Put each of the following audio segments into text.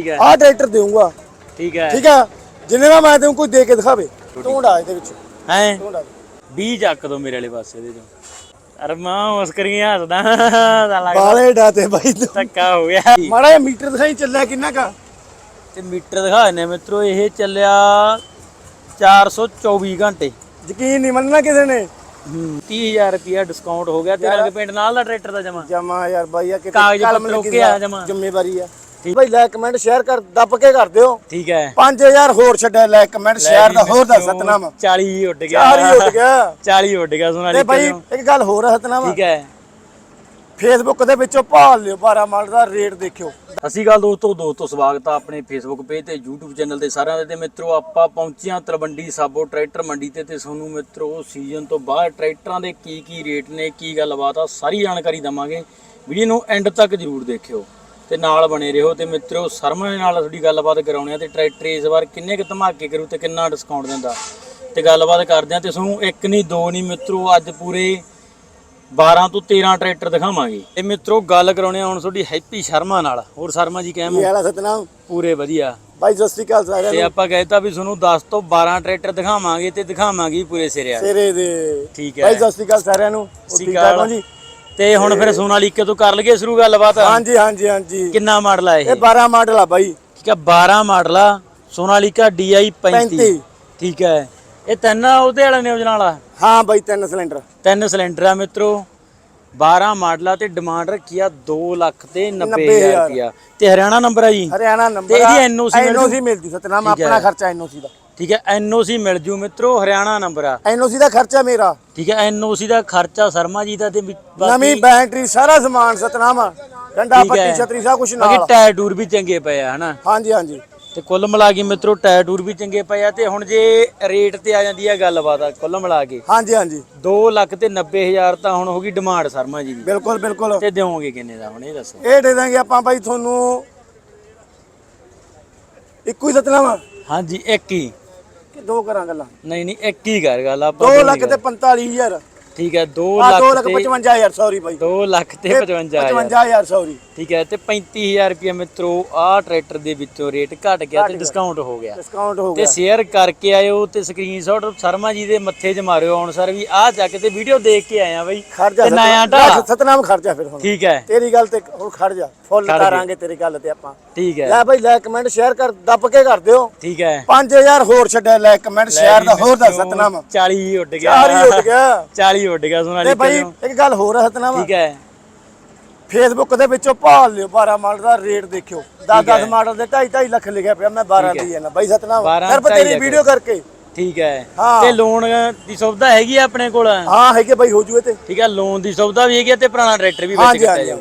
ਠੀਕ ਹੈ। ਆਹ ਟਰੈਕਟਰ ਦੇਊਂਗਾ। ਠੀਕ ਹੈ। ਠੀਕ ਆ ਜਿੰਨੇ ਦਾ ਮੈਂ ਤੈਨੂੰ ਕੋਈ ਦੇ ਕੇ ਦਿਖਾਵੇ। ਢੂੰਡਾ ਇਹਦੇ ਵਿੱਚ। ਹੈ? ਢੂੰਡਾ 20 ਚੱਕ ਦੋ ਮੇਰੇ ਵਾਲੇ ਪਾਸੇ ਇਹਦੇ ਚੋਂ। ਅਰੇ ਮਾਂ ਮੁਸਕਰੀਆਂ ਹੱਸਦਾ। ਤਾਂ ਲੱਗਦਾ ਬਾਲੇ ਡਾਤੇ ਬਾਈ ਤੂੰ। ਧੱਕਾ ਹੋ ਗਿਆ। ਮਾੜਾ ਜਿਹਾ ਮੀਟਰ ਦਿਖਾਈ ਚੱਲਿਆ ਕਿੰਨਾ ਕਾ? ਤੇ ਮੀਟਰ ਦਿਖਾ ਨੇ ਮਿੱਤਰੋ ਇਹ ਚੱਲਿਆ 424 ਘੰਟੇ। ਯਕੀਨ ਨਹੀਂ ਮੰਨਣਾ ਕਿਸੇ ਨੇ। ਹੂੰ 30000 ਰੁਪਿਆ ਡਿਸਕਾਊਂਟ ਹੋ ਗਿਆ। ਤੇ ਰੰਗ ਪਿੰਡ ਨਾਲ ਦਾ ਟਰੈਕਟਰ ਦਾ ਜਮਾ। ਜਮਾ ਯਾਰ ਬਾਈ ਆ ਕਿਤੇ ਕਾਗਜ਼ ਪੱਤਰ ਓਕੇ ਆ ਦਾ ਜਮਾਂ। ਜ਼ਿੰਮੇਵਾਰੀ ਆ। ਠੀਕ। ਬਾਈ ਲਾਇਕ ਕਮੈਂਟ ਸ਼ੇਅਰ ਕਰ ਦੱਬ ਕੇ ਕਰ ਦਿਓ। ਠੀਕ ਹੈ। 5000 ਹੋਰ ਛੱਡਿਆ ਲਾਇਕ ਕਮੈਂਟ ਸ਼ੇਅਰ ਦਾ ਹੋਰ ਦੱਸ ਸਤਨਾਮ। 40 ਹੀ ਉੱਡ ਗਿਆ। ਚਾਰ ਹੀ ਉੱਡ ਗਿਆ। 40 ਉੱਡ ਗਿਆ ਤੇ ਸੋਨਾਲੀ ਬਾਈ ਇੱਕ ਗੱਲ ਹੋਰ ਆ ਸਤਨਾਮ। ਠੀਕ ਹੈ। ਫੇਸਬੁੱਕ ਦੇ ਵਿੱਚੋਂ ਭਾਲ ਲਿਓ 12 ਮਾਡਲ ਦਾ ਰੇਟ ਦੇਖਿਓ। ਅਸੀਂ ਗੱਲ ਦੋਸਤੋ ਦੋਸਤੋ ਸਵਾਗਤ ਆ ਆਪਣੇ ਫੇਸਬੁੱਕ ਪੇਜ ਤੇ YouTube ਚੈਨਲ ਤੇ ਸਾਰਿਆਂ ਦੇ ਤੇ ਮਿੱਤਰੋ ਆਪਾਂ ਪਹੁੰਚੇ ਹਾਂ ਤਲਵੰਡੀ ਸਾਬੋ ਟਰੈਕਟਰ ਮੰਡੀ ਤੇ ਤੇ ਤੁਹਾਨੂੰ ਮਿੱਤਰੋ ਸੀਜ਼ਨ ਤੋਂ ਬਾਅਦ ਟਰੈਕਟਰਾਂ ਦੇ ਕੀ ਕੀ ਰੇਟ ਨੇ ਕੀ ਗੱਲਬਾਤ ਆ ਸਾਰੀ ਜਾਣਕਾਰੀ ਦਵਾਂਗੇ। ਵੀਡੀਓ ਨੂੰ ਐਂਡ ਤੱਕ ਜਰੂਰ ਦੇਖਿਓ। ਤੇ ਨਾਲ ਬਣੇ ਰਹੋ ਤੇ ਮਿੱਤਰੋ ਸਰਮਨ ਨਾਲ ਤੁਹਾਡੀ ਗੱਲਬਾਤ ਕਰਾਉਣੀ ਆ ਤੇ ਟਰੈਕਟਰ ਇਸ ਵਾਰ ਕਿੰਨੇ ਕੁ ਧਮਾਕੇ ਕਰੂ ਤੇ ਕਿੰਨਾ ਡਿਸਕਾਊਂਟ ਦਿੰਦਾ। ਤੇ ਗੱਲਬਾਤ ਕਰਦੇ ਆ ਤੇ ਤੁਹਾਨੂੰ ਇੱਕ ਨਹੀਂ ਦੋ ਨਹੀਂ ਮਿੱਤਰੋ ਅੱਜ ਪੂਰੇ 12 ਤੋਂ 13 ਟਰੈਕਟਰ ਦਿਖਾਵਾਂਗੇ। ਤੇ ਮਿੱਤਰੋ ਗੱਲ ਕਰਾਉਣੇ ਆ ਹੁਣ ਤੁਹਾਡੀ ਹੈਪੀ ਸ਼ਰਮਾ ਨਾਲ। ਹੋਰ ਸ਼ਰਮਾ ਜੀ ਕਹਿਮ ਵਾਲਾ ਸਤਨਾਮ? ਪੂਰੇ ਵਧੀਆ। ਬਾਈ ਸਤਿ ਸ਼੍ਰੀ ਅਕਾਲ ਸਾਰਿਆਂ ਤੇ ਨੂੰ। ਆਪਾਂ ਕਹਿਤਾ ਵੀ ਤੁਹਾਨੂੰ 10 ਤੋਂ 12 ਟਰੈਕਟਰ ਦਿਖਾਵਾਂਗੇ ਤੇ ਦਿਖਾਵਾਂਗੇ ਪੂਰੇ ਸਿਰੇ ਵਾਲੇ। ਤੇਰੇ ਦੇ। ਠੀਕ ਹੈ। ਬਾਈ ਸਤਿ ਸ਼੍ਰੀ ਅਕਾਲ ਸਾਰਿਆਂ ਨੂੰ। ਠੀਕ ਸ਼੍ਰੀ ਠਾਕ ਹੋ। ਜੀ? ਤੇ ਹੁਣ ਫਿਰ ਸੋਨਾਲੀਕੇ ਤੋਂ ਕਰ ਲਈਏ ਸ਼ੁਰੂ ਗੱਲਬਾਤ। ਹਾਂਜੀ ਹਾਂਜੀ ਹਾਂਜੀ। ਕਿੰਨਾ ਮਾਡਲ ਆ ਇਹ? ਇਹ 12 ਮਾਡਲ ਆ ਬਾਈ। ਠੀਕ ਹੈ 12 ਮਾਡਲ ਆ। ਸੋਨਾਲੀਕਾ DI 35 35 ਠੀਕ ਹੈ ਇਹ ਤਿੰਨ ਉਹਦੇ ਵਾਲਾ ਨਿਊਜ਼ ਵਾਲਾ? ਹਾਂ ਬਾਈ ਤਿੰਨ ਸਿਲੰਡਰ। ਤਿੰਨ ਸਿਲੰਡਰ ਆ ਮਿੱਤਰੋ। 12 ਮਾਡਲਾਂ ਤੇ ਡਿਮਾਂਡ ਰੱਖੀ ਆ 2 ਲੱਖ ਤੇ 90000 ਰੁਪਿਆ ਤੇ ਹਰਿਆਣਾ ਨੰਬਰ ਆ ਜੀ? ਹਰਿਆਣਾ ਤੇ ਨੰਬਰ ਇਹਦੀ NOC ਮਿਲਦੀ? ਸਤਨਾਮ ਆਪਣਾ ਖਰਚਾ ਐਨਓਸੀ ਦਾ। ਠੀਕ ਹੈ ਐਨਓਸੀ ਮਿਲ ਜੂ ਮਿੱਤਰੋ ਹਰਿਆਣਾ ਨੰਬਰ ਆ। ਐਨਓਸੀ ਦਾ ਖਰਚਾ ਮੇਰਾ। ਠੀਕ ਹੈ ਐਨਓਸੀ ਦਾ ਖਰਚਾ ਸ਼ਰਮਾ ਜੀ ਦਾ ਤੇ ਵੀ ਬਾਕੀ- ਨਵੀਂ ਬੈਟਰੀ ਸਾਰਾ ਸਮਾਨ ਸਤਨਾਮ ਡੰਡਾ ਠੀਕ ਹੈ। ਛਤਰੀ ਸਭ ਕੁਝ ਬਾਕੀ ਨਾਲ ਟਾਇਰ ਟੂਰ ਵੀ ਚੰਗੇ ਪਏ ਆ ਹਨਾ? ਹਾਂਜੀ ਹਾਂਜੀ। ਤੇ ਕੁੱਲ ਮਿਲਾ ਕੇ ਮਿੱਤਰੋ ਟਾਇਰ ਟੂਰ ਵੀ ਚੰਗੇ ਪਏ ਆ ਤੇ ਹੁਣ ਜੇ ਰੇਟ ਤੇ ਆ ਜਾਂਦੀ ਆ ਗੱਲਬਾਤ ਆ ਕੁੱਲ ਮਿਲਾ ਕੇ। ਹਾਂਜੀ ਹਾਂਜੀ। 2 ਲੱਖ ਤੇ 90000 ਤਾਂ ਹੁਣ ਹੋ ਗਈ ਡਿਮਾਂਡ ਸ਼ਰਮਾ ਜੀ ਦੀ। ਬਿਲਕੁਲ ਬਿਲਕੁਲ। ਤੇ ਦਿਓਗੇ ਕਿੰਨੇ ਦਾ ਹੁਣ ਇਹ ਦੱਸੋ। ਇਹ ਦੇ ਦਾਂਗੇ ਆਪਾਂ ਬਾਈ ਤੁਹਾਨੂੰ ਇੱਕੋ ਹੀ ਸਤਨਾਮ ਹਾਂਜੀ ਇੱਕ ਹੀ। ਦੋ ਕਰਾਂ ਗੱਲਾਂ। ਨਹੀਂ ਨਹੀਂ ਇੱਕ ਹੀ ਕਰ ਗੱਲ ਆਪਾਂ 2 ਦੋ ਲੱਖ ਤੇ 45000 ਕਰ- ਠੀਕ ਹੈ 2 ਆ 2 ਲੱਖ ਲੱਖ ਤੇ 55000 ਸੌਰੀ ਬਾਈ 2 ਲੱਖ ਤੇ 55000 55000 ਸੌਰੀ ਠੀਕ ਹੈ ਤੇ 35000 ਰੁਪਏ ਮਿੱਤਰੋ ਆਹ ਟਰੈਕਟਰ ਦੇ ਵਿੱਚੋਂ ਰੇਟ ਘਟ ਗਿਆ ਤੇ ਡਿਸਕਾਊਂਟ ਹੋ ਗਿਆ। ਡਿਸਕਾਊਂਟ ਹੋ ਤੇ ਗਿਆ। ਸ਼ੇਅਰ ਕਰਕੇ ਆਇਓ ਤੇ ਸਕਰੀਨਸ਼ਾਟ ਸ਼ਰਮਾ ਜੀ ਦੇ ਮੱਥੇ 'ਚ ਮਾਰਿਓ ਹੁਣ ਸਰ ਵੀ ਆਹ ਚੱਕ ਤੇ ਵੀਡੀਓ ਦੇਖ ਕੇ ਆਇਆ ਬਈ। ਤੇ ਨਇਆ ਢਾ ਸਤਨਾਮ ਖਰਜਾ ਫਿਰ ਹੁਣ। ਠੀਕ ਹੈ। ਤੇਰੀ ਗੱਲ ਤੇ ਹੁਣ ਖੜ ਜਾ। ਫੁੱਲ ਕਰਾਂਗੇ ਤੇਰੀ ਗੱਲ ਤੇ ਆਪਾਂ। ਠੀਕ ਹੈ। ਲੈ ਬਾਈ ਲੈ ਕਮੈਂਟ ਸ਼ੇਅਰ ਕਰ ਦੱਬ ਕੇ ਕਰ ਦਿਓ। ਠੀਕ ਹੈ। 5000 ਹੋਰ ਛੱਡਿਆ ਲੈ ਕਮੈਂਟ ਸ਼ੇਅਰ ਦਾ ਹੋਰ ਦੱਸ ਸਤਨਾਮ। 40 ਹੀ ਉੱਡ ਗਿਆ। ਚਾਰ ਹੀ ਉੱਡ ਗਿਆ। 40 ਉੱਡ ਗਿਆ ਤੇ ਸੋਨਾਲੀ ਬਾਈ ਇੱਕ ਗੱਲ ਹੋਰ ਹੈ ਸਤਨਾਮ। ਠੀਕ ਹੈ। ਫੇਸਬੁੱਕ ਦੇ ਵਿੱਚੋਂ ਭਾਲ ਲਿਓ 12 ਮਾਡਲ ਦਾ ਰੇਟ ਦੇਖਿਓ। 10-10 ਮਾਡਲ ਦੇ 2.5 ਲੱਖ ਲਿਖਿਆ ਪਿਆ ਮੈਂ 12 ਦੀ ਹੈ ਨਾ। ਬਾਈ ਸਤਨਾਮ 12 ਸਿਰਫ ਤੇਰੀ। ਵੀਡੀਓ ਕਰਕੇ। ਠੀਕ ਹੈ। ਤੇ ਲੋਨ ਦੀ ਸੁਵਿਧਾ ਹੈਗੀ ਆ ਆਪਣੇ ਕੋਲ? ਹਾਂ ਹੈਗੇ ਬਾਈ ਹੋ ਜੂਏ ਤੇ। ਠੀਕ ਹੈ ਲੋਨ ਦੀ ਸੁਵਿਧਾ ਵੀ ਹੈਗੀ ਤੇ ਪੁਰਾਣਾ ਟਰੈਕਟਰ ਵੀ ਵਿੱਚ ਹਾਂਜੀ। ਜਾਊ।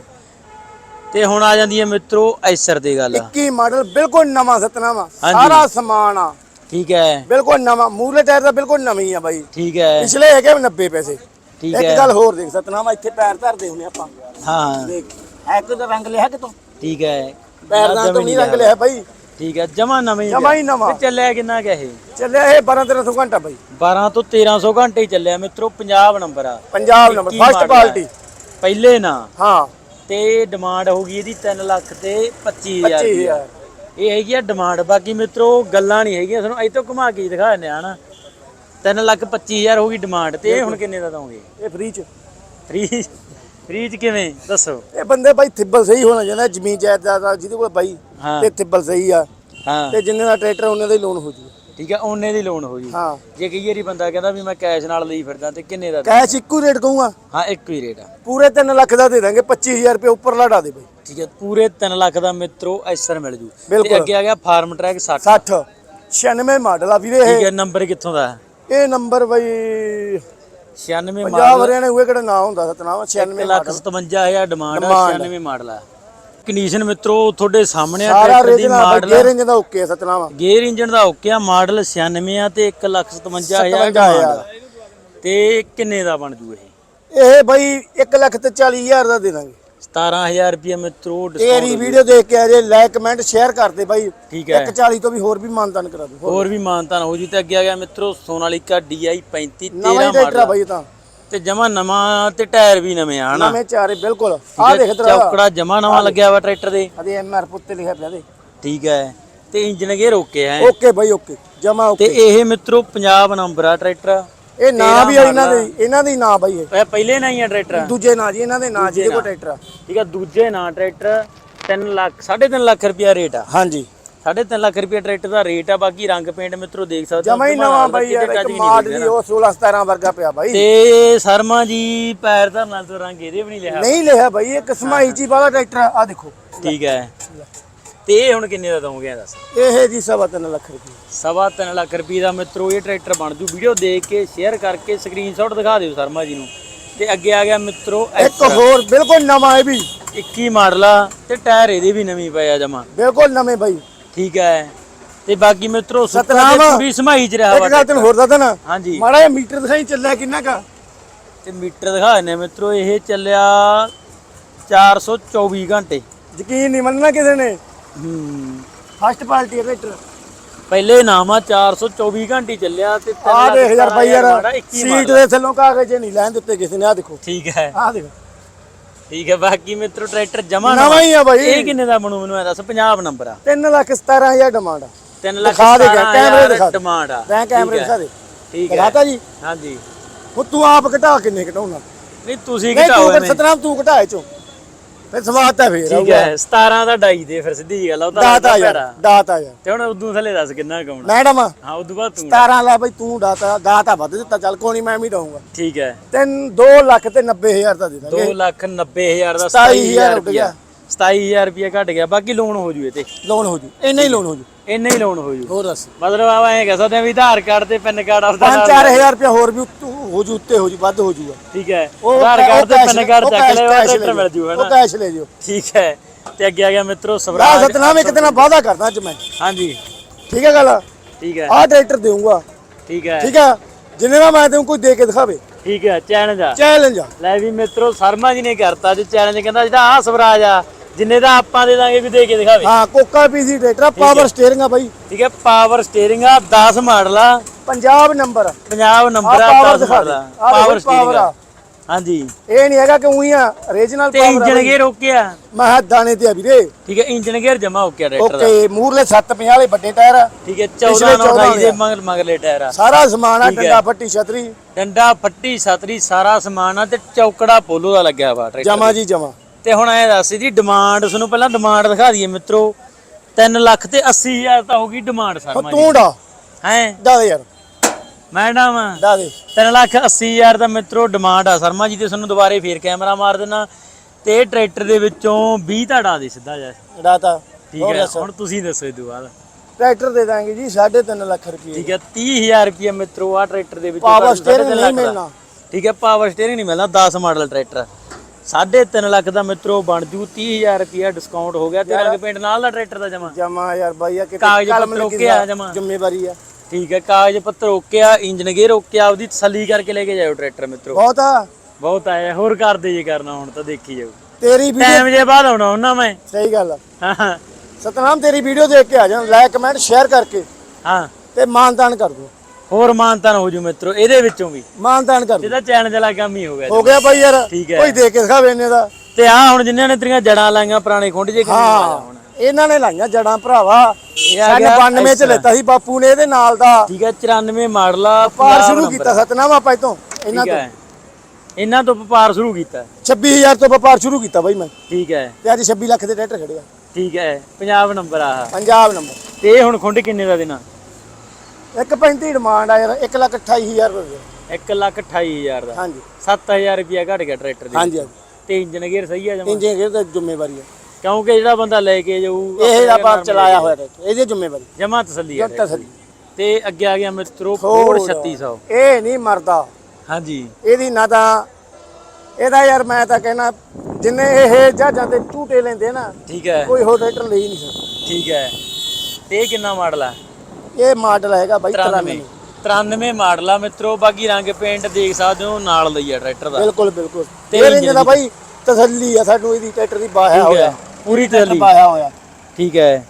ਤੇ ਹੁਣ ਆ ਜਾਂਦੀ ਹੈ ਮਿੱਤਰੋ ਐਸਰ ਦੀ ਗੱਲ। 21 ਮਾਡਲ ਬਿਲਕੁਲ ਨਵਾਂ ਸਤਨਾਮ ਹਾਂਜੀ। ਸਾਰਾ ਸਮਾਨ ਆ। ਠੀਕ ਹੈ। ਬਿਲਕੁਲ ਨਵਾਂ ਮੂਰਲੇ ਟਾਇਰ ਦਾ ਬਿਲਕੁਲ ਨਵੀਂ ਆ ਬਾਈ। ਠੀਕ ਹੈ। ਪਿਛਲੇ ਹੈਗੇ 90 ਪੈਸੇ। ਠੀਕ ਇੱਕ ਹੈ। ਗੱਲ ਹੋਰ ਦੇਖ ਸਤਨਾਮ ਇੱਥੇ ਪੈਰ ਧਰਦੇ ਹੁੰਨੇ ਆਪਾਂ। ਹਾਂ। ਦੇਖ ਹੈ ਕੋਈ ਰੰਗ ਲਿਆ ਕਿਤੋਂ? ਠੀਕ ਹੈ। ਪੈਰ ਦਾ ਤੋਂ ਨਹੀਂ ਰੰਗ ਲਿਆ ਬਾਈ। ਠੀਕ ਹੈ ਜਮਾ ਨਵੇਂ ਜਮਾਂ ਹੀ ਨਵਾਂ। ਚੱਲਿਆ ਕਿੰਨਾ ਗਿਆ ਇਹ? ਚੱਲਿਆ ਇਹ 12 1300 ਘੰਟਾ ਬਾਈ। 12 ਤੋਂ 1300 ਘੰਟੇ ਹੀ ਚੱਲਿਆ ਮਿੱਤਰੋ ਪੰਜਾਬ ਨੰਬਰ ਆ। ਪੰਜਾਬ ਨੰਬਰ ਇੱਕੀ ਫਸਟ ਕੁਆਲਿਟੀ ਪਹਿਲੇ ਨਾ। ਹਾਂ। ਤੇ ਡਿਮਾਂਡ ਹੋ ਗਈ ਇਹਦੀ 3 ਲੱਖ ਤੇ 25000 ਰੁਪਇਆ 25000 ਇਹ ਹੈਗੀ ਆ ਡਿਮਾਂਡ ਬਾਕੀ ਮਿੱਤਰੋ ਗੱਲਾਂ ਨਹੀਂ ਹੈਗੀਆਂ। ਤੁਹਾਨੂੰ ਇੱਥੋਂ ਘੁਮਾ ਕੇ ਦਿਖਾ ਦਿੰਦੇ ਆ ਹਨਾ? 3 ਲੱਖ 25000 ਹੋ ਗਈ ਡਿਮਾਂਡ ਤੇ ਇਹ ਹੁਣ ਕਿੰਨੇ ਦਾ ਦੋਗੇ ਇਹ ਫ੍ਰੀ ਚ। ਫ੍ਰੀ ਫ੍ਰੀ ਚ ਕਿਵੇਂ? ਦੱਸੋ। ਇਹ ਬੰਦੇ ਬਾਈ ਥਿੱਬਲ ਸਹੀ ਹੋਣਾ ਚਾਹੀਦਾ ਜ਼ਮੀਨ ਜਾਇਦਾਦ ਆ ਜਿਹਦੇ ਕੋਲ ਬਾਈ ਹਾਂ। ਤੇ ਥਿੱਬਲ ਸਹੀ ਆ। ਹਾਂ। ਤੇ ਜਿੰਨੇ ਦਾ ਟਰੈਕਟਰ ਉਹਨੇ ਦਾ ਹੀ ਲੋਨ ਹੋ ਜੂ। ਠੀਕ ਹੈ ਉਹਨੇ ਦੀ ਲੋਨ ਹੋ ਜੀ। ਹਾਂ। ਜੇ ਕਈ ਵਾਰੀ ਬੰਦਾ ਕਹਿੰਦਾ ਵੀ ਮੈਂ ਕੈਸ਼ ਨਾਲ ਲਈ ਫਿਰਦਾ ਤੇ ਕਿੰਨੇ ਦਾ ਕੈਸ਼ ਇੱਕੋ ਰੇਟ ਕਹੂੰਗਾ। ਹਾਂ ਇੱਕ ਹੀ ਰੇਟ ਆ। ਪੂਰੇ 3 ਲੱਖ ਦਾ ਦੇ ਦਾਂਗੇ 25000 ਰੁਪਏ ਉੱਪਰ ਲਾੜਾ ਦੇ ਬਾਈ। ਠੀਕ ਹੈ ਪੂਰੇ 3 ਲੱਖ ਦਾ ਮਿੱਤਰੋ ਐਸਰ ਮਿਲ ਜੂ। ਤੇ ਬਿਲਕੁਲ। ਅੱਗੇ ਆ ਗਿਆ ਫਾਰਮ ਟਰੈਕ 60 60 96 ਮਾਡਲ ਆ ਵੀਰੇ ਠੀਕ ਇਹ ਹੈ ਨੰਬਰ ਕਿੱਥੋਂ ਦਾ? ਇਹ ਨੰਬਰ ਬਾਈ 96 ਪੰਜਾਬ ਮਾਡਲ। ਹਰਿਆਣੇ ਹੋਏ ਕਿਹੜਾ ਨਾਂ ਹੁੰਦਾ ਸਤਨਾਮ 96 ਲੱਖ 57000 ਡਿਮਾਂਡ ਆ Demand। 96 ਮਾਡਲ ਆ। ਕੰਡੀਸ਼ਨ ਮਿੱਤਰੋ ਤੁਹਾਡੇ ਸਾਹਮਣੇ ਆ ਸਾਰਾ ਟਰੈਕਟਰ ਦੀ ਰੀਜਨਲ ਮਾਡਲ ਗੇਅਰ ਇੰਜਨ ਦਾ ਓਕੇ ਸਤਨਾਮ ਗੇਅਰ ਇੰਜਨ ਦਾ ਓਕੇ ਆ ਮਾਡਲ 96 ਆ ਤੇ 1 ਲੱਖ 57000 57,000 ਡਿਮਾਂਡ ਆ। ਤੇ ਕਿੰਨੇ ਦਾ ਬਣ ਜੂ ਇਹ? ਇਹ ਬਾਈ 1 ਲੱਖ ਤੇ 40000 ਦਾ ਦੇ ਦਾਂਗੇ। 17000 ਰੁਪਏ ਮਿੱਤਰੋ ਤੇਰੀ ਡਿਸਕਾਊਂਟ ਵੀਡੀਓ ਦੇਖ ਕੇ ਆ ਜੇ ਲਾਈਕ ਕਮੈਂਟ ਸ਼ੇਅਰ ਕਰ ਦੇ ਬਾਈ। ਠੀਕ ਹੈ। 140 ਤੋਂ ਵੀ ਹੋਰ ਵੀ ਮਾਨਦਾਨ ਕਰਾ ਦੂ ਹੋਰ ਵੀ। ਮਾਨਤਾਨ ਹੋ ਜੂ ਤੇ ਅੱਗੇ ਆ ਗਿਆ ਮਿੱਤਰੋ ਸੋਨਾਲੀਕਾ DI 35 ਨਵਾਂ 13 ਹੀ ਟਰੈਕਟਰ ਆ ਮਾਡਲ। ਬਾਈ ਇਹ ਤਾਂ। ਤੇ ਜਮਾ ਨਵਾਂ ਤੇ ਟਾਇਰ ਵੀ ਨਵੇਂ ਆ ਹਨਾ? ਨਵੇਂ ਚਾਰੇ ਬਿਲਕੁਲ। ਆ ਦੇਖ ਤਰਾ ਚੌਕੜਾ ਜਮਾ ਨਵਾਂ ਲੱਗਿਆ ਵਾ ਟਰੈਕਟਰ ਦੇ। ਅਦੇ ਐਮਆਰ ਪੁੱਤੇ ਲਿਖਿਆ ਪਿਆ ਦੇ ਠੀਕ ਹੈ ਤੇ ਇੰਜਨ ਗੇਅਰ ਓਕੇ ਹੈ? ਓਕੇ ਬਾਈ ਓਕੇ। ਜਮਾ ਤੇ ਓਕੇ। ਇਹ ਮਿੱਤਰੋ ਪੰਜਾਬ ਨੰਬਰ ਆ ਟਰੈਕਟਰ। ਇਹ ਨਾਂ ਵੀ ਆ ਇਹਨਾਂ ਦੇ ਇਹਨਾਂ ਦੀ ਨਾਂ ਬਾਈ ਇਹ। ਇਹ ਪਹਿਲੇ ਨਾ ਹੀ ਆ ਟਰੈਕਟਰ। ਦੂਜੇ ਨਾਂ ਜੀ ਇਹਨਾਂ ਦੇ ਨਾਂ ਜਿਹਦੇ ਕੋਲ ਟਰੈਕਟਰ। ਆ ਠੀਕ ਆ ਦੂਜੇ ਨਾਂ ਟਰੈਕਟਰ 3 ਲੱਖ 3.5 ਲੱਖ ਰੁਪਿਆ ਰੇਟ ਆ। ਹਾਂਜੀ। 3.5 ਲੱਖ ਰੁਪਿਆ ਟਰੈਕਟਰ ਦਾ ਰੇਟ ਆ ਬਾਕੀ ਰੰਗ ਪੇਂਟ ਮਿੱਤਰੋ ਦੇਖ ਸਕਦੇ ਹੋ ਜਮਾ ਹੀ ਨਵਾਂ ਬਾਈ ਯਾਰ ਇੱਕ ਮਾਡ ਦੀ ਉਹ 16 17 ਵਰਗਾ ਪਿਆ ਬਾਈ। ਤੇ ਸ਼ਰਮਾ ਜੀ ਪੈਰ ਧਰਨ ਨਾਲ ਤੋਂ ਰੰਗ ਇਹਦੇ ਵੀ ਨਹੀਂ ਲਿਆ। ਨਹੀਂ ਲਿਆ ਬਾਈ ਇਹ ਕਸਮਾਈ ਜੀ ਵਾਲਾ ਟਰੈਕਟਰ ਆ ਦੇਖੋ। ਠੀਕ ਹੈ। ਤੇ ਇਹ ਹੁਣ ਕਿੰਨੇ ਦਾ ਦਵੋਗੇ ਦੱਸ। ਇਹ ਜੀ ਸਵਾ ਤਿੰਨ ਲੱਖ ਰੁਪਏ। ਸਵਾ ਤਿੰਨ ਲੱਖ ਰੁਪਏ ਦਾ ਮਿੱਤਰੋ ਇਹ ਟਰੈਕਟਰ ਬਣ ਜੂ। ਵੀਡੀਓ ਦੇਖ ਕੇ ਸ਼ੇਅਰ ਕਰਕੇ ਸਕਰੀਨਸ਼ਾਟ ਦਿਖਾ ਦਿਓ ਸ਼ਰਮਾ ਜੀ ਨੂੰ। ਤੇ ਅੱਗੇ ਆ ਗਿਆ ਮਿੱਤਰੋ ਇੱਕ ਹੋਰ ਬਿਲਕੁਲ ਨਵਾਂ ਇਹ ਵੀ। 21 ਮਾਡਲ ਤੇ ਟਾਇਰ ਇਹਦੇ ਵੀ ਨਵੀਂ ਪਏ ਆ ਜਮਾ। ਬਿਲਕੁਲ ਨਵੇਂ ਬਾਈ। ਠੀਕ ਹੈ। ਤੇ ਬਾਕੀ ਮਿੱਤਰੋ ਸਤਨਾਮ। ਪੂਰੀ ਸਮਾਈ ਚ ਰਿਹਾ ਇੱਕ ਵਾ ਗੱਲ ਤੈਨੂੰ ਹੋਰ ਦੱਸਦਾ ਨਾ। ਹਾਂਜੀ। ਮਾੜਾ ਜਿਹਾ ਮੀਟਰ ਦਿਖਾਈ ਚੱਲਿਆ ਕਿੰਨਾ ਕਾ ਤੇ ਮੀਟਰ ਦਿਖਾ ਆ ਮਿੱਤਰੋ ਇਹ ਚੱਲਿਆ 424 ਘੰਟੇ। ਯਕੀਨ ਨਹੀਂ ਮੰਨਣਾ ਕਿਸੇ ਨੇ। ਹੂੰ। ਫਸਟ ਪਾਰਟੀ ਟਰੈਕਟਰ ਪਹਿਲੇ ਨਾਮ ਆ 424 ਘੰਟੇ ਚੱਲਿਆ ਤੇ ਆ ਲੱਖ ਦੇਖ ਯਾਰ ਬਾਈ ਯਾਰ ਮਾੜਾ, 21 ਸੀਟ। ਦੇ ਥੱਲੋਂ ਕਾਗਜ਼ ਨਹੀਂ ਲੈਣ ਦਿੱਤੇ ਕਿਸੇ ਨੇ ਆ ਦੇਖੋ। ਠੀਕ ਹੈ। ਆ ਦੇਖ। ਠੀਕ ਹੈ ਬਾਕੀ ਮਿੱਤਰੋ ਟਰੈਕਟਰ ਜਮਾ ਨਵਾਂ ਹੀ ਆ ਬਾਈ। ਇਹ ਕਿੰਨੇ ਦਾ ਬਣੂ ਮੈਨੂੰ ਇਹ ਦੱਸ 50 ਨੰਬਰ ਆ। 3 ਲੱਖ 17000 ਡਿਮਾਂਡ ਆ। 3 ਲੱਖ ਦਿਖਾ ਦੇ ਗਿਆ, 17 ਕੈਮਰੇ ਦਿਖਾ। ਡਿਮਾਂਡ ਆ। ਤੈਂ ਕੈਮਰੇ ਦਿਖਾ ਦੇ। ਠੀਕ ਹੈ। ਦਿਖਾਤਾ ਜੀ? ਹਾਂਜੀ। ਉਹ ਤੂੰ ਆਪ ਘਟਾ ਕਿੰਨੇ ਘਟਾਉਣਾ? ਨਹੀਂ ਤੁਸੀਂ ਨਹੀਂ ਘਟਾਓ ਤੂੰ ਸਤਨਾਮ ਤੂੰ ਘਟਾਏ ਚੋਂ। ਫਿਰ ਸਵਾਦ ਤਾਂ ਫੇਰ ਠੀਕ ਹੈ 17 ਦਾ ਡਾਈ ਦੇ ਫਿਰ ਸਿੱਧੀ ਜਿਹੀ ਗੱਲ ਆ ਉਹ ਦਾਤਾ ਯਾਰ। ਦਾਤਾ ਯਾਰ। ਤੇ ਹੁਣ ਉਦੋਂ ਥੱਲੇ ਦੱਸ ਕਿੰਨਾ ਕਮਾਉਣਾ ਮੈਡਮ ਹਾਂ ਉਦੋਂ ਬਾਅਦ ਤੂੰ 17 ਲੈ ਬਈ ਤੂੰ ਦਾਤਾ ਦਾਤਾ ਵੱਧ ਦਿੱਤਾ ਚੱਲ ਨਹੀਂ ਮੈਂ ਵੀ ਦਊਂਗਾ। ਠੀਕ ਹੈ। ਤਿੰਨ 2 ਲੱਖ ਤੇ 90000 ਦਾ ਦੇ ਦਾਂਗੇ। 2 ਲੱਖ 90 ਹਜ਼ਾਰ ਦਾ 27,000 27000 ਉੱਡ ਗਿਆ। ਰੁਪਿਆ 27000 ਰੁਪਿਆ ਘਟ ਗਿਆ ਬਾਕੀ ਲੋਨ ਹੋ ਜੂ ਇਹ ਤੇ। ਲੋਨ ਹੋ ਜੂ ਇੰਨਾ ਹੀ ਲੋਨ ਹੋ ਜੂ। ਇੰਨਾ ਹੀ ਲੋਨ ਹੋ ਜੂ। ਹੋਰ ਦੱਸ। ਮਤਲਬ ਆ ਐਂ ਕਹਿ ਸਕਦੇ ਆ ਵੀ ਆਧਾਰ ਕਾਰਡ ਤੇ ਪੈਨ ਕਾਰਡ ਆਪਦਾ ਨਾਲ 5-4000 ਰੁਪਏ ਹੋਰ ਵੀ ਉੱਤੋਂ ਹੋ ਜੂ ਉੱਤੇ ਹੋ ਜੂ ਵੱਧ ਹੋ ਜੂਗਾ। ਠੀਕ ਹੈ। ਉਹ ਆਧਾਰ ਉਹ ਕਾਰਡ ਤੇ ਪੈਨ ਕਾਰਡ ਉਹ ਚੱਕ ਲਿਓ ਟਰੈਕਟਰ ਮਿਲ ਜੂ ਉਹ ਹਨਾ ਕੈਸ਼ ਲੈ ਜਿਓ। ਠੀਕ ਹੈ। ਤੇ ਅੱਗੇ ਆ ਗਿਆ ਮਿੱਤਰੋ ਸਵਰਾਜ। ਸਤਨਾਮ ਇੱਕ ਦਿਨ ਵਾਅਦਾ ਕਰਦਾ ਅੱਜ ਮੈਂ। ਹਾਂਜੀ। ਠੀਕ ਹੈ ਗੱਲ? ਠੀਕ ਹੈ। ਆਹ ਟਰੈਕਟਰ ਦੇਊਂਗਾ। ਠੀਕ ਹੈ। ਠੀਕ ਹੈ? ਜਿੰਨੇ ਦਾ ਮੈਂ ਤੈਨੂੰ ਕੋਈ ਦੇ ਕੇ ਦਿਖਾਵੇ। ਠੀਕ ਹੈ ਚੈਲੰਜ ਆ। ਚੈਲੰਜ ਆ। ਲੈ ਵੀ ਮਿੱਤਰੋ ਸ਼ਰਮਾ ਜੀ ਨੇ ਕਰਤਾ ਜੀ ਚੈਲੰਜ। ਕਹਿੰਦਾ ਜਿਹੜਾ ਆ ਸਵਰਾਜ ਆ। ਜਿੰਨੇ ਦਾ ਆਪਾਂ ਦੇ ਦਾਂਗੇ ਵੀ ਦੇ ਕੇ ਦਿਖਾਵੇ। ਹਾਂ ਕੋਕਾ ਪੀਸੀ ਟਰੈਕਟਰ ਪਾਵਰ ਸਟੀਅਰਿੰਗ ਆ ਬਾਈ। ਠੀਕ ਹੈ ਪਾਵਰ ਸਟੀਅਰਿੰਗ ਆ 10 ਮਾਡਲ ਆ। ਪੰਜਾਬ ਨੰਬਰ। ਪੰਜਾਬ ਨੰਬਰ ਆ ਪਾਵਰ 10 ਦਿਖਾ ਮਾਡਲ ਦੇ। ਆ ਆ ਪਾਵਰ ਸਟੀਅਰਿੰਗ ਆ। ਹਾਂਜੀ। ਇਹ ਨਹੀਂ ਹੈਗਾ ਕਿ ਉਹੀ ਆ original power engine gear okay ਆ? ਮੈਂ ਦਾਣੇ ਤੇ ਆ ਵੀਰੇ। ਠੀਕ ਹੈ ਇੰਜਨ ਗੇਅਰ ਜਮਾ ਓਕੇ ਆ ਟਰੈਕਟਰ ਦਾ। ਓਕੇ ਮੂਰਲੇ 750 ਵਾਲੇ ਵੱਡੇ ਟਾਇਰ ਆ। ਠੀਕ ਹੈ ਪਿਛਲੇ 14 ਨਾਲ 14 28 ਦੇ ਮਗਰ ਮਗਰਲੇ ਟਾਇਰ ਆ। ਸਾਰਾ ਸਮਾਨ ਆ। ਡੰਡਾ ਫੱਟੀ ਛਤਰੀ। ਡੰਡਾ ਫੱਟੀ ਛਤਰੀ ਸਾਰਾ ਸਮਾਨ ਆ ਤੇ ਚੌਕੜਾ ਪੋਲੋ ਦਾ ਲੱਗਿਆ ਵਾ ਟਰੈਕਟਰ ਜਮਾ ਜੀ ਜਮਾ। ਤੇ ਹੁਣ ਐ ਦੱਸ ਇਹਦੀ ਡਿਮਾਂਡ ਤੁਹਾਨੂੰ ਪਹਿਲਾਂ ਡਿਮਾਂਡ ਦਿਖਾ ਦਈਏ ਮਿੱਤਰੋ। 3 ਲੱਖ ਤੇ 80 ਹਜ਼ਾਰ ਤਾਂ ਹੋਗੀ ਡਿਮਾਂਡ ਸਰਮਾ ਜੀ ਤੂੰ ਡਾ। ਹੈ? ਦਾ ਯਾਰ। ਮੈਡਮ ਦਾ ਦੇ। 3 ਲੱਖ 80 ਹਜ਼ਾਰ ਦਾ ਮਿੱਤਰੋ ਡਿਮਾਂਡ ਆ ਸ਼ਰਮਾ ਜੀ ਤੇ ਤੁਹਾਨੂੰ ਦੁਬਾਰੇ ਫੇਰ ਕੈਮਰਾ ਮਾਰ ਦੇਣਾ। ਤੇ ਟਰੈਕਟਰ ਦੇ ਵਿੱਚੋਂ 20 ਤੁਹਾਡਾ ਦੇ ਸਿੱਧਾ ਜਾ ਡਾਤਾ ਠੀਕ ਹੈ ਹੁਣ ਤੁਸੀਂ ਦੱਸੋ ਇਹ ਤੋਂ ਬਾਅਦ। ਟਰੈਕਟਰ ਦੇ ਦਾਂਗੇ ਜੀ 3.5 ਲੱਖ ਰੁਪਏ ਠੀਕ ਹੈ 30000 ਰੁਪਏ ਮਿੱਤਰੋ ਆ ਟਰੈਕਟਰ ਦੇ ਵਿੱਚ ਪਾਵਰ ਸਟੀਅਰਿੰਗ ਨਹੀਂ ਮਿਲਣਾ। ਠੀਕ ਹੈ ਪਾਵਰ ਸਟੀਅਰਿੰਗ ਨਹੀਂ ਮਿਲਣਾ 10 ਮਾਡਲ ਟਰੈਕਟਰ 3.5 ਲੱਖ ਦਾ ਮਿੱਤਰੋ ਬਣ ਜੂ 30000 ਰੁਪਏ ਡਿਸਕਾਊਂਟ ਹੋ ਗਿਆ ਤੇ ਰੰਗ ਪੇਂਟ ਨਾਲ ਦਾ ਟਰੈਕਟਰ ਦਾ ਜਮਾ। ਜਮਾ ਯਾਰ ਬਾਈ ਆ ਕਿ ਕਾਗਜ਼ ਪੱਤਰ ਓਕੇ ਆ ਜਮਾਂ। ਜ਼ਿੰਮੇਵਾਰੀ ਆ। ਠੀਕ ਹੈ ਕਾਗਜ਼ ਪੱਤਰ ਓਕੇ ਆ ਇੰਜਨ ਗੇਅਰ ਓਕੇ ਆ ਉਹਦੀ ਤਸੱਲੀ ਕਰਕੇ ਲੈ ਕੇ ਜਾਓ ਟਰੈਕਟਰ ਮਿੱਤਰੋ। ਬਹੁਤ ਆ। ਬਹੁਤ ਆਇਆ ਹੋਰ ਕਰਦੇ ਜੇ ਕਰਨਾ ਹੁਣ ਤਾਂ ਦੇਖੀ ਜਾਓ। ਤੇਰੀ ਵੀਡੀਓ ਟਾਈਮ ਜੇ ਬਾਅਦ ਆਉਣਾ ਉਹਨਾਂ ਮੈਂ। ਸਹੀ ਗੱਲ ਹਾਂ ਸਤਨਾਮ ਤੇਰੀ ਵੀਡੀਓ ਦੇਖ ਕੇ ਆ ਜਾਣ। ਲਾਈਕ ਕਮੈਂਟ ਸ਼ੇਅਰ ਕਰਕੇ। ਹਾਂ। ਤੇ ਮਾਨਦਾਨ ਕਰ ਦੋ ਹੋਰ ਮਾਨਤਾਨ ਹੋ ਜੂ ਮਿੱਤਰੋ ਇਹਦੇ ਵਿੱਚੋਂ ਵੀ। ਮਾਨਦਾਨ ਕਰ ਦੋ ਜਿਹਦਾ ਚੈਨਲ ਵਾਲਾ ਕੰਮ ਹੀ ਹੋ ਗਿਆ। ਹੋ ਗਿਆ ਬਾਈ ਯਾਰ ਠੀਕ ਹੈ। ਕੋਈ ਦੇ ਕੇ ਦਿਖਾਵੇ ਇਹਨੇ ਦਾ। ਤੇ ਆ ਹੁਣ ਜਿਨ੍ਹਾਂ ਨੇ ਤੇਰੀਆਂ ਜੜਾਂ ਲਾਈਆਂ ਪੁਰਾਣੇ ਖੁੰਡ ਜੇ ਹਾਂ ਇਹਨਾਂ ਨੇ ਲਾਈਆਂ ਜੜਾਂ ਭਰਾਵਾ। ਗਿਆ 92 ਚ ਲੈਤਾ ਸੀ ਬਾਪੂ ਨੇ ਇਹਦੇ ਨਾਲ ਦਾ। ਠੀਕ ਹੈ 94 ਮਾਡਲ ਆ ਪਾਰ ਸ਼ੁਰੂ ਕੀਤਾ ਸਤਨਾਮ ਆਪਾਂ ਇਤੋਂ ਇਹਨਾਂ ਤੋਂ। ਇਹਨਾਂ ਤੋਂ ਵਪਾਰ ਸ਼ੁਰੂ ਕੀਤਾ। 26000 ਤੋਂ ਵਪਾਰ ਸ਼ੁਰੂ ਕੀਤਾ ਬਾਈ ਮੈਂ। ਠੀਕ ਹੈ। ਤੇ ਅੱਜ 26 ਲੱਖ ਦੇ ਟਰੈਕਟਰ ਖੜੇ ਆ। ਠੀਕ ਹੈ ਪੰਜਾਬ ਨੰਬਰ ਆ ਪੰਜਾਬ ਨੰਬਰ। ਤੇ ਇਹ ਹੁਣ ਖੁੰਡ ਕਿੰਨੇ ਦਾ ਦੇਣਾ? 1.35 ਡਿਮਾਂਡ ਆ ਯਾਰ 1 ਲੱਖ 28000 ਰੁਪਏ। 1 ਲੱਖ 28000 ਦਾ। ਹਾਂਜੀ। 7000 ਰੁਪਿਆ ਘਟ ਗਿਆ ਟਰੈਕਟਰ ਦੇ। ਹਾਂਜੀ ਹਾਂਜੀ। ਤੇ ਇੰਜਨ ਗੇਅਰ ਸਹੀ ਆ ਜਮਾ ਇੰਜਨ ਗੇਅਰ ਦੀ ਜ਼ਿੰਮੇਵਾਰੀ ਹੈ ਕਿਉਂਕਿ ਜਿਹੜਾ ਬੰਦਾ ਲੈ ਕੇ ਜਾਊ ਇਹ ਆਪਾਂ ਚਲਾਇਆ ਹੋਇਆ ਟਰੈਕਟਰ ਇਹਦੀ ਜ਼ਿੰਮੇਵਾਰੀ। ਜਮਾ ਤਸੱਲੀ ਆ ਜਦ ਤਸੱਲੀ। ਤੇ ਅੱਗੇ ਆ ਗਿਆ ਮਿੱਤਰੋ ਫੋਰਡ 3600 ਇਹ ਨਹੀਂ ਮਰਦਾ। ਹਾਂਜੀ। ਇਹਦੀ ਨਾ ਤਾਂ ਇਹਦਾ ਯਾਰ ਮੈਂ ਤਾਂ ਕਹਿਣਾ ਜਿੰਨੇ ਇਹ ਜਹਾਜ਼ਾਂ ਤੇ ਝੂਟੇ ਲੈਂਦੇ ਨਾ ਠੀਕ ਹੈ। ਕੋਈ ਹੋਰ ਟਰੈਕਟਰ ਲਈ ਨਹੀਂ ਸਕਦਾ। ਠੀਕ ਹੈ। ਤੇ ਇਹ ਕਿੰਨਾ ਮਾਡਲ ਆ? ਇਹ ਮਾਡਲ ਹੈਗਾ ਬਾਈ 93 93 ਮਾਡਲ ਆ ਮਿੱਤਰੋ ਬਾਕੀ ਰੰਗ ਪੇਂਟ ਦੇਖ ਸਕਦੇ ਹੋ ਨਾਲ ਲਈ ਆ ਟਰੈਕਟਰ ਦਾ। ਬਿਲਕੁਲ ਬਿਲਕੁਲ। ਤੇ ਇਹ ਇੰਜਨ ਦਾ ਬਾਈ ਤਸੱਲੀ ਆ ਸਾਨੂੰ ਇਹਦੀ ਟਰੈਕਟਰ ਦੀ ਬਾਹਿਆ ਠੀਕ ਹੋਇਆ। ਪੂਰੀ ਤਸੱਲੀ। ਬਾਹਿਆ ਹੋਇਆ। ਠੀਕ ਹੈ।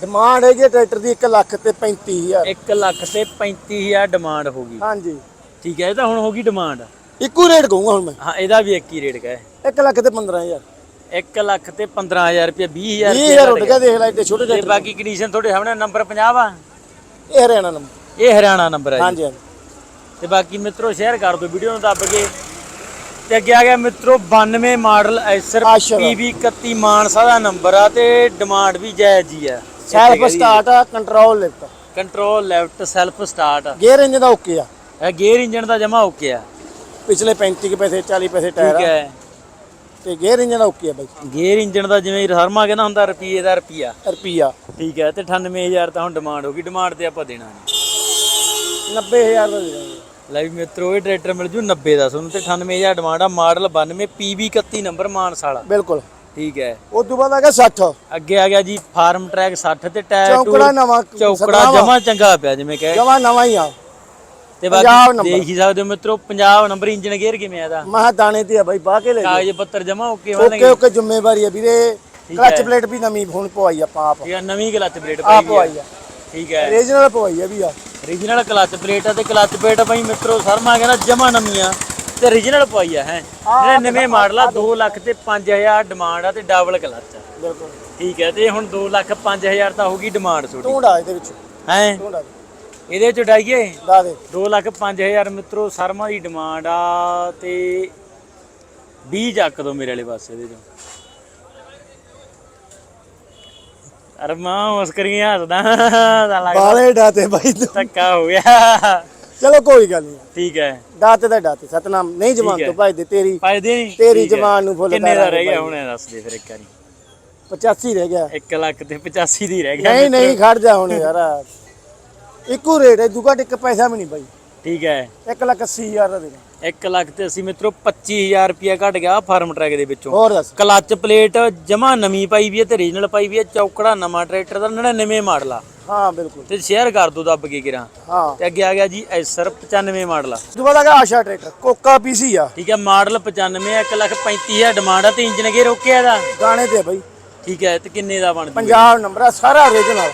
ਡਿਮਾਂਡ ਹੈਗੀ ਟਰੈਕਟਰ ਦੀ 1 ਲੱਖ ਤੇ 35000 1 ਲੱਖ ਤੇ 35000 ਡਿਮਾਂਡ ਹੋ ਗਈ। ਹਾਂਜੀ। ਠੀਕ ਹੈ ਇਹ ਤਾਂ ਹੁਣ ਹੋ ਗਈ ਡਿਮਾਂਡ ਇੱਕੋ ਰੇਟ ਕਹੂੰਗਾ ਹੁਣ ਮੈਂ। ਹਾਂ ਇਹਦਾ ਵੀ ਇੱਕ ਹੀ ਰੇਟ ਕਹੇ। 1 ਲੱਖ ਤੇ 15000 1 ਲੱਖ ਤੇ 15000 ਰੁਪਏ 20000 ਇਹ ਹਜ਼ਾਰ ਉੱਡ ਗਿਆ ਦੇਖ ਲੈ ਇੱਡੇ ਛੋਟੇ ਤੇ ਟਰੈਕਟਰ ਬਾਕੀ ਕੰਡੀਸ਼ਨ ਤੁਹਾਡੇ ਸਾਹਮਣੇ ਨੰਬਰ 50 ਆ ਇਹ ਹਰਿਆਣਾ ਨੰਬਰ ਇਹ ਹਰਿਆਣਾ ਨੰਬਰ ਹੈ ਜੀ। ਹਾਂਜੀ ਹਾਂਜੀ। ਤੇ ਬਾਕੀ ਮਿੱਤਰੋ ਸ਼ੇਅਰ ਕਰ ਦਿਓ ਵੀਡੀਓ ਨੂੰ ਦੱਬ ਕੇ। ਤੇ ਅੱਗੇ ਆ ਗਿਆ ਮਿੱਤਰੋ 92 ਮਾਡਲ ਐਸਰ ਆਸ਼ਰ। ਪੀਵੀ 31 ਮਾਨਸਾ ਦਾ ਨੰਬਰ ਆ ਤੇ ਡਿਮਾਂਡ ਵੀ ਜਾਇਜ਼ ਹੀ ਆ। ਸੈਲਫ ਸਟਾਰਟ ਆ? Control lift control left self start gear engine ਦਾ ਓਕੇ ਆ। ਇਹ ਗੇਅਰ ਇੰਜਨ ਦਾ ਜਮਾ ਓਕੇ ਆ। ਪਿਛਲੇ 35 ਕੁ ਪੈਸੇ 40 ਪੈਸੇ ਟਾਇਰ ਠੀਕ ਆ। ਹੈ। ਤੇ ਗੇਅਰ ਇੰਜਨ ਦਾ ਓਕੇ ਆ ਬਾਈ। ਗੇਅਰ ਇੰਜਨ ਦਾ ਜਿਵੇਂ ਹਰਮਾ ਕਹਿੰਦਾ ਹੁੰਦਾ ਰੁਪਈਏ ਦਾ ਰੁਪਈਆ। ਰੁਪਿਆ ਠੀਕ ਹੈ ਤੇ 98000 ਤਾਂ ਹੁਣ ਡਿਮਾਂਡ ਹੋ ਗਈ ਡਿਮਾਂਡ ਤੇ ਆਪਾਂ ਦੇਣਾ ਨਹੀਂ। 90000 ਦਾ ਦੇ ਦਾਂਗੇ। ਲੈ ਵੀ ਮਿੱਤਰੋ ਇਹ ਟਰੈਕਟਰ ਮਿਲ ਜੂ 90 ਦਾ ਤੁਹਾਨੂੰ ਤੇ 98000 ਡਿਮਾਂਡ ਆ ਮਾਡਲ 92 PB 31 ਨੰਬਰ ਮਾਨਸਾ ਵਾਲਾ ਬਿਲਕੁਲ। ਠੀਕ ਹੈ। ਉਸ ਤੋਂ ਬਾਅਦ ਆ ਗਿਆ 60 ਅੱਗੇ ਆ ਗਿਆ ਜੀ ਫਾਰਮ ਟਰੈਕ 60 ਤੇ ਟਾਇਰ ਚੌਂਕੜਾ ਨਵਾਂ ਚੌਕੜਾ ਜਮਾ ਚੰਗਾ ਪਿਆ ਜਿਵੇਂ ਕਹੇ ਜਮਾ ਨਵਾਂ ਹੀ ਆ। ਤੇ ਪੰਜਾਬ ਬਾਕੀ number। ਦੇਖ ਹੀ ਸਕਦੇ ਹੋ ਮਿੱਤਰੋ ਪੰਜਾਬ ਨੰਬਰ ਇੰਜਨ ਗੇਅਰ ਕਿਵੇਂ ਆ ਇਹਦਾ? ਮਹਾ ਦਾਣੇ ਤੇ ਆ ਬਾਈ ਬਾਹ ਕੇ ਲੈ ਜਾਓ। ਕਾਗਜ਼ ਪੱਤਰ ਜਮਾ ਓਕੇ ਓਕੇ ਵਾਲੇ ਓਕੇ ਜ਼ਿੰਮੇਵਾਰੀ ਆ ਵੀਰੇ। ਕਲਚ ਪਲੇਟ ਵੀ ਨਵੀਂ ਹੁਣ ਪਵਾਈ ਆਪਾਂ ਆਪ। ਇਹ ਨਵੀਂ ਕਲਚ ਪਲੇਟ ਆਪ ਪਈ ਪਵਾਈ ਆ। ਆ। ਠੀਕ ਹੈ। ਰੀਜਨਲ ਪਵਾਈ ਆ ਵੀ ਆ। ਰੀਜਨਲ ਕਲਚ ਪਲੇਟ ਆ ਤੇ ਕਲਚ ਪਲੇਟ ਬਈ ਮਿੱਤਰੋ ਸਰਮਾ ਕਹਿੰਦਾ ਜਮਾ ਨਵੀਆਂ ਤੇ ਰੀਜਨਲ ਪਵਾਈ ਆ ਹੈ। ਜਿਹੜੇ ਨਵੇਂ ਮਾਡਲ ਆ 2 ਲੱਖ ਤੇ 5000 ਡਿਮਾਂਡ ਆ ਤੇ ਡਬਲ ਕਲਚ ਆ। ਬਿਲਕੁਲ। ਠੀਕ ਹੈ ਤੇ ਹੁਣ 2 ਲੱਖ 5000 ਤਾਂ ਹੋਗੀ ਡਿਮਾਂਡ ਤੁਹਾਡੀ। ਢੂੰਡਾ ਇਹਦੇ ਵਿੱਚ। ਹੈ? ਢੂੰਡਾ ਇਹਦੇ ਚ ਡਾਈਏ ਦਾ। ਦੇ 2 ਲੱਖ 5000 ਮਿੱਤਰੋ ਸਰਮਾ ਦੀ ਡਿਮਾਂਡ ਆ ਤੇ 20 ਚੱਕ ਦੋ ਮੇਰੇ ਵਾਲੇ ਪਾਸੇ ਇਹਦੇ ਚੋਂ। ਅਰੇ ਮਾਂ ਮੁਸਕਰੀਆਂ ਹੱਸਦਾ। ਤਾਂ ਲੱਗਦਾ ਬਾਲੇ ਡਾਤੇ ਬਾਈ ਤੂੰ। ਧੱਕਾ ਹੋ ਗਿਆ। ਚਲੋ ਕੋਈ ਗੱਲ ਨਹੀਂ। ਠੀਕ ਹੈ। ਡਾਤੇ ਦਾ ਡਾਤੇ ਸਤਨਾਮ। ਨਹੀਂ ਜਮਾਨ ਠੀਕ ਤੋਂ। ਭਾਈ ਦੇ ਤੇਰੀ ਫਾਇਦੇ ਨਹੀਂ। ਤੇਰੀ ਜ਼ਬਾਨ ਨੂੰ ਫੁੱਲ ਕਿੰਨੇ ਦਾ ਰਹਿ ਗਿਆ। ਹੁਣ ਇਹ ਦੱਸ ਦੇ ਫਿਰ ਇੱਕ ਵਾਰੀ। 85 ਰਹਿ ਗਿਆ। 1 ਲੱਖ ਤੇ 85 ਦੀ ਰਹਿ ਗਿਆ ਨਹੀਂ ਨਹੀਂ ਖੜ ਜਾ ਹੁਣ ਯਾਰ। ਇੱਕੋ ਰੇਟ ਹੈ ਦੁਕਾ ਟਿੱਕ ਪੈਸਾ ਵੀ ਨਹੀਂ ਬਾਈ। ਠੀਕ ਹੈ। 1 ਲੱਖ 80 ਹਜ਼ਾਰ ਦਾ ਦੇਣਾ 1 ਲੱਖ ਤੇ ਅਸੀਂ ਮਿੱਤਰੋ 25000 ਰੁਪਿਆ ਘਟ ਗਿਆ ਫਾਰਮ ਟਰੈਕ ਦੇ ਵਿੱਚੋਂ। ਹੋਰ ਦੱਸ। ਕਲੱਚ ਪਲੇਟ ਜਮਾ ਨਵੀਂ ਪਾਈ ਵੀ ਹੈ ਤੇ ਰੀਜਨਲ ਪਾਈ ਵੀ ਹੈ ਚੌਕੜਾ ਨਵਾਂ ਟਰੈਕਟਰ ਦਾ 99 ਮਾਡਲ ਆ। ਹਾਂ ਬਿਲਕੁਲ। ਤੇ ਸ਼ੇਅਰ ਕਰ ਦੋ ਦੱਬ ਕੇ ਕਿਰਾਂ ਹਾਂ। ਤੇ ਅੱਗੇ ਆ ਗਿਆ ਜੀ ਐਸਰ 95 ਮਾਡਲ ਆ। ਬਾਅਦ ਆ ਗਿਆ ਆਸ਼ਾ ਟਰੈਕਟਰ ਕੋਕਾ ਪੀਸੀ ਆ। ਠੀਕ ਹੈ ਮਾਡਲ 95 1 ਲੱਖ 35000 ਡਿਮਾਂਡ ਆ ਤੇ ਇੰਜਨ ਗੇਅਰ ਓਕੇ ਆ ਇਹਦਾ। ਗਾਣੇ ਤੇ ਆ ਬਾਈ। ਠੀਕ ਹੈ ਤੇ ਕਿੰਨੇ ਦਾ ਬਣ ਜੂ ਪੰਜਾਬ ਨੰਬਰ ਆ ਸਾਰਾ ਓਰੀਜਨਲ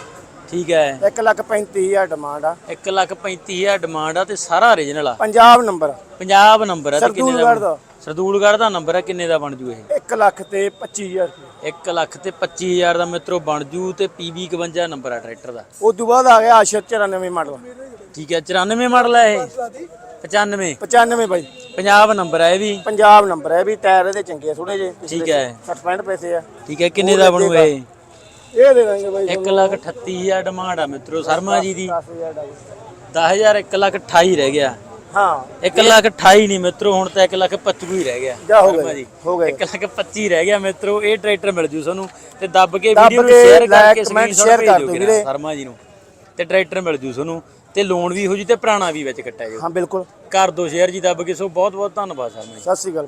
ਠੀਕ ਹੈ। 1 ਲੱਖ 35000 ਡਿਮਾਂਡ ਆ। 1 ਲੱਖ 35000 ਡਿਮਾਂਡ ਆ ਤੇ ਸਾਰਾ ਓਰੀਜਨਲ ਆ। ਪੰਜਾਬ ਨੰਬਰ ਪੰਜਾਬ ਨੰਬਰ ਆ ਤੇ ਕਿੰਨੇ ਦਾ ਸਰਦੂਲਗੜ੍ਹ ਦਾ। ਸਰਦੂਲਗੜ੍ਹ ਦਾ ਨੰਬਰ ਆ ਕਿੰਨੇ ਦਾ ਬਣ ਜੂ ਇਹ? 1 ਲੱਖ ਤੇ 25000 ਰੁਪਏ। 1 ਲੱਖ ਤੇ 25000 ਦਾ ਮਿੱਤਰੋ ਬਣ ਜੂ ਤੇ PB 51 ਨੰਬਰ ਆ ਟਰੈਕਟਰ ਦਾ। ਉਸ ਤੋਂ ਬਾਅਦ ਆ ਗਿਆ ਆਸ਼ਾ 94 ਮਾਡਲ ਠੀਕ ਹੈ 94 ਮਾਡਲ ਆ ਇਹ? 95 95 ਬਾਈ। ਪੰਜਾਬ ਨੰਬਰ ਆ ਇਹ ਵੀ? ਪੰਜਾਬ ਨੰਬਰ ਹੈ ਵੀ ਟਾਇਰ ਇਹਦੇ ਚੰਗੇ ਥੋੜੇ ਜਿਹੇ। ਠੀਕ ਹੈ। 60 65 ਪੈਸੇ ਆ। ਠੀਕ ਹੈ ਕਿੰਨੇ ਦਾ ਬਣੂ ਇਹ? ਇਹ ਦੇ ਦਾਂਗੇ ਬਾਈ 1 ਲੱਖ 38000 ਡਿਮਾਂਡ ਆ ਮਿੱਤਰੋ ਸ਼ਰਮਾ ਜੀ ਦੀ। 10000 ਦਾ 10000 1 ਲੱਖ 28 ਰਹਿ ਗਿਆ। ਹਾਂ। 1 ਲੱਖ 28 ਨਹੀਂ ਮਿੱਤਰੋ ਹੁਣ ਤਾਂ 1 ਲੱਖ 25 ਹੀ ਰਹਿ ਗਿਆ। ਜਾ ਹੋ ਸ਼ਰਮਾ ਗਏ ਜੀ ਹੋ ਗਏ। 1 ਲੱਖ 25 ਰਹਿ ਗਿਆ ਮਿੱਤਰੋ ਇਹ ਟਰੈਕਟਰ ਮਿਲ ਜੂ ਤੁਹਾਨੂੰ ਤੇ ਦੱਬ ਕੇ ਦੱਬ ਵੀਡੀਓ ਨੂੰ ਕੇ ਸ਼ੇਅਰ like, ਕਰਕੇ comment, ਸਕਰੀਨਸ਼ਾਟ share ਭੇਜ ਕਰ ਦਿਓ ਦਿਓ ਕਿਰਾ ਵੀਰੇ। ਸ਼ਰਮਾ ਜੀ ਨੂੰ। ਤੇ ਟਰੈਕਟਰ ਮਿਲ ਜੂ ਤੁਹਾਨੂੰ ਤੇ ਲੋਨ ਵੀ ਹੋ ਜੂ ਤੇ ਪੁਰਾਣਾ ਵੀ ਵਿੱਚ ਕੱਟਿਆ ਹਾਂ ਬਿਲਕੁਲ। ਕਰ ਦੋ ਸ਼ੇਅਰ ਜੀ ਦੱਬ ਕੇ ਸੋ ਬਹੁਤ ਬਹੁਤ ਧੰਨਵਾਦ ਸ਼ਰਮਾ ਜੀ। ਸਤਿ ਸ੍ਰੀ ਅਕਾਲ